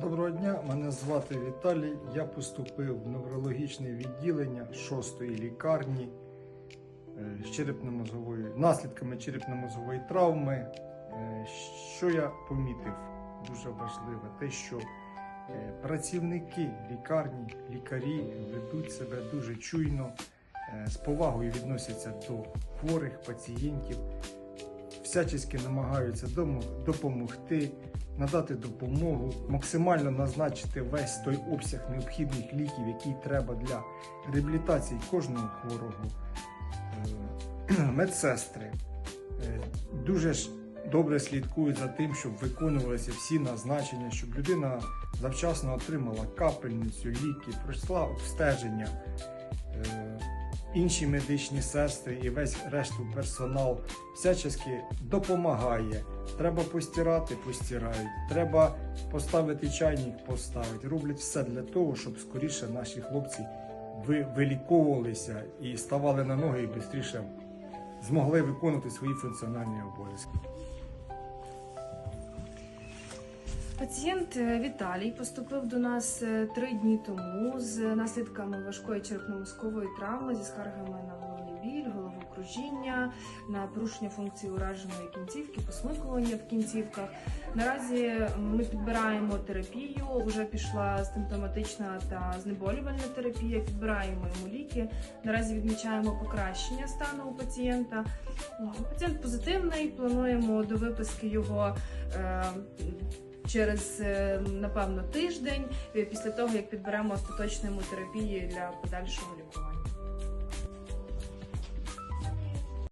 Доброго дня, мене звати Віталій. Я поступив в неврологічне відділення 6-ї лікарні е, з черепно-мозговою наслідками черепно-мозгової травми. Е, Що я помітив дуже важливе, те, що е, працівники лікарні, лікарі ведуть себе дуже чуйно, з повагою відносяться до хворих пацієнтів, всячески намагаються допомогти надати допомогу, максимально назначити весь той обсяг необхідних ліків, який треба для реабілітації кожного хворого. Е, Медсестри е, дуже ж добре слідкують за тим, щоб виконувалися всі назначення, щоб людина завчасно отримала капельницю, ліки, пройшла обстеження. Інші медичні сестри і весь решту персонал всячески допомагає. Треба постирати, постирають. Треба поставити чайник, поставить. Роблять все для того, щоб скоріше наші хлопці виліковувалися і ставали на ноги і швидше змогли виконувати свої функціональні обов'язки. Пацієнт е, Віталій поступив до нас е, три дні тому з наслідками важкої черепно-мозкової травми зі скаргами на головний біль, головокружіння, на порушення функції ураженої кінцівки, посмикування в кінцівках. Наразі ми підбираємо терапію. Вже пішла симптоматична та знеболювальна терапія. Підбираємо йому ліки. Наразі відмічаємо покращення стану у пацієнта. Пацієнт позитивний. Плануємо до виписки його. Через е, напевно тиждень е, після того як підберемо остаточну терапію для подальшого лікування.